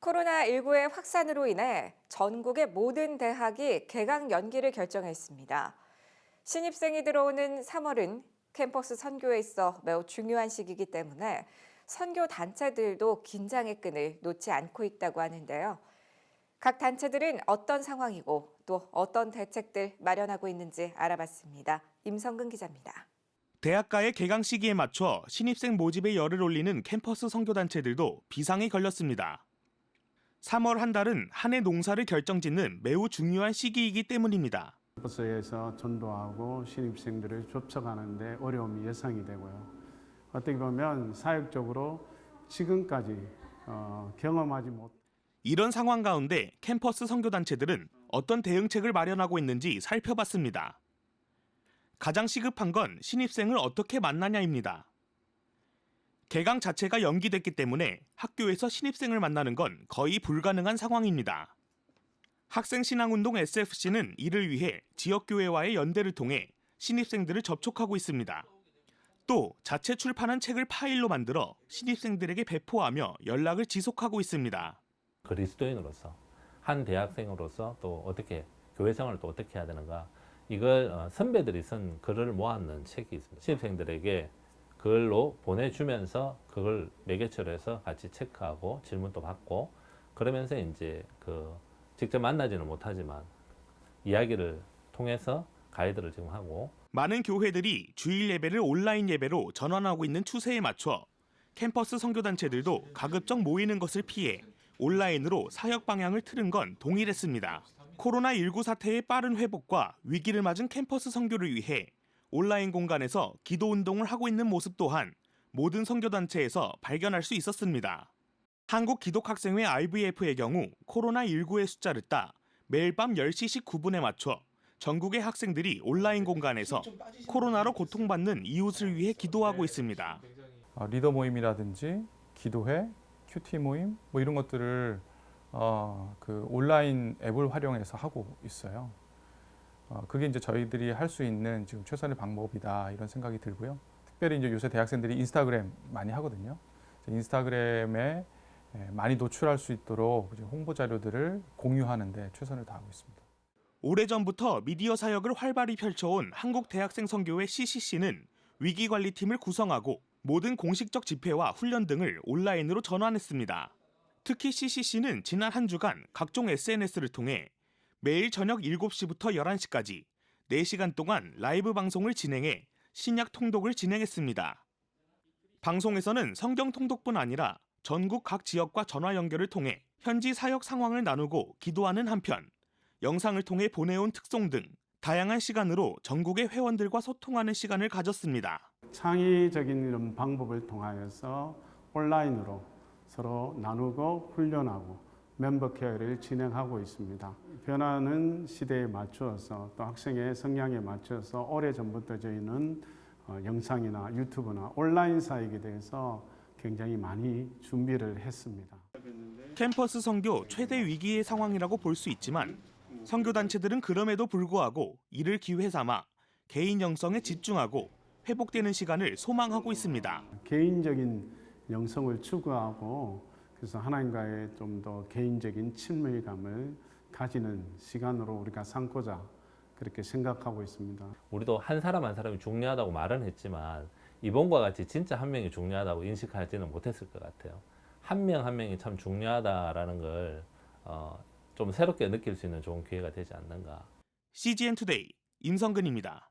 코로나19의 확산으로 인해 전국의 모든 대학이 개강 연기를 결정했습니다. 신입생이 들어오는 3월은 캠퍼스 선교에 있어 매우 중요한 시기이기 때문에 선교 단체들도 긴장의 끈을 놓지 않고 있다고 하는데요. 각 단체들은 어떤 상황이고 또 어떤 대책들 마련하고 있는지 알아봤습니다. 임성근 기자입니다. 대학가의 개강 시기에 맞춰 신입생 모집에 열을 올리는 캠퍼스 선교단체들도 비상에 걸렸습니다. 3월 한 달은 한 해 농사를 결정짓는 매우 중요한 시기이기 때문입니다. 캠퍼스에서 전도하고 신입생들을 접촉하는데 어려움이 예상이 되고요. 어떻게 보면 사역적으로 지금까지 어, 경험하지 못 이런 상황 가운데 캠퍼스 선교단체들은 어떤 대응책을 마련하고 있는지 살펴봤습니다. 가장 시급한 건 신입생을 어떻게 만나냐입니다. 개강 자체가 연기됐기 때문에 학교에서 신입생을 만나는 건 거의 불가능한 상황입니다. 학생신앙운동 SFC는 이를 위해 지역교회와의 연대를 통해 신입생들을 접촉하고 있습니다. 또 자체 출판한 책을 파일로 만들어 신입생들에게 배포하며 연락을 지속하고 있습니다. 그리스도인으로서 한 대학생으로서 또 어떻게 교회 생활을 또 어떻게 해야 되는가 이걸 어, 선배들이 쓴 글을 모아놓은 책이 있습니다. 신입생들에게 글로 보내주면서 그걸 매개체로 해서 같이 체크하고 질문도 받고 그러면서 이제 그 직접 만나지는 못하지만 이야기를 통해서 가이드를 지금 하고 많은 교회들이 주일 예배를 온라인 예배로 전환하고 있는 추세에 맞춰 캠퍼스 선교단체들도 가급적 모이는 것을 피해 온라인으로 사역 방향을 틀은 건 동일했습니다. 코로나19 사태의 빠른 회복과 위기를 맞은 캠퍼스 선교를 위해 온라인 공간에서 기도 운동을 하고 있는 모습 또한 모든 선교단체에서 발견할 수 있었습니다. 한국 기독학생회 IVF의 경우 코로나19의 숫자를 따 매일 밤 10시 19분에 맞춰 전국의 학생들이 온라인 공간에서 코로나로 고통받는 이웃을 위해 기도하고 있습니다. 어, 리더 모임이라든지 기도회, 큐티 모임 뭐 이런 것들을 어, 그 온라인 앱을 활용해서 하고 있어요. 어, 그게 이제 저희들이 할 수 있는 지금 최선의 방법이다 이런 생각이 들고요. 특별히 이제 요새 대학생들이 인스타그램 많이 하거든요. 인스타그램에 예, 많이 노출할 수 있도록 홍보 자료들을 공유하는데 최선을 다하고 있습니다. 오래전부터 미디어 사역을 활발히 펼쳐온 한국대학생선교회 CCC는 위기관리팀을 구성하고 모든 공식적 집회와 훈련 등을 온라인으로 전환했습니다. 특히 CCC는 지난 한 주간 각종 SNS를 통해 매일 저녁 7시부터 11시까지 4시간 동안 라이브 방송을 진행해 신약 통독을 진행했습니다. 방송에서는 성경 통독뿐 아니라 전국 각 지역과 전화 연결을 통해 현지 사역 상황을 나누고 기도하는 한편 영상을 통해 보내온 특송 등 다양한 시간으로 전국의 회원들과 소통하는 시간을 가졌습니다. 창의적인 이런 방법을 통하여서 온라인으로 서로 나누고 훈련하고 멤버 케어를 진행하고 있습니다. 변하는 시대에 맞추어서 또 학생의 성향에 맞춰서 오래 전부터 저희는 어, 영상이나 유튜브나 온라인 사역에 대해서 굉장히 많이 준비를 했습니다. 캠퍼스 선교 최대 위기의 상황이라고 볼 수 있지만 선교 단체들은 그럼에도 불구하고 이를 기회 삼아 개인 영성에 집중하고 회복되는 시간을 소망하고 있습니다. 개인적인 영성을 추구하고 그래서 하나님과의 좀 더 개인적인 친밀감을 가지는 시간으로 우리가 삼고자 그렇게 생각하고 있습니다. 우리도 한 사람 한 사람이 중요하다고 말은 했지만 이번과 같이 진짜 한 명이 중요하다고 인식하지는 못했을 것 같아요. 한 명한 명이 참 중요하다라는 걸 어, 좀 새롭게 느낄 수 있는 좋은 기회가 되지 않는가. CGN 투데이 임성근입니다.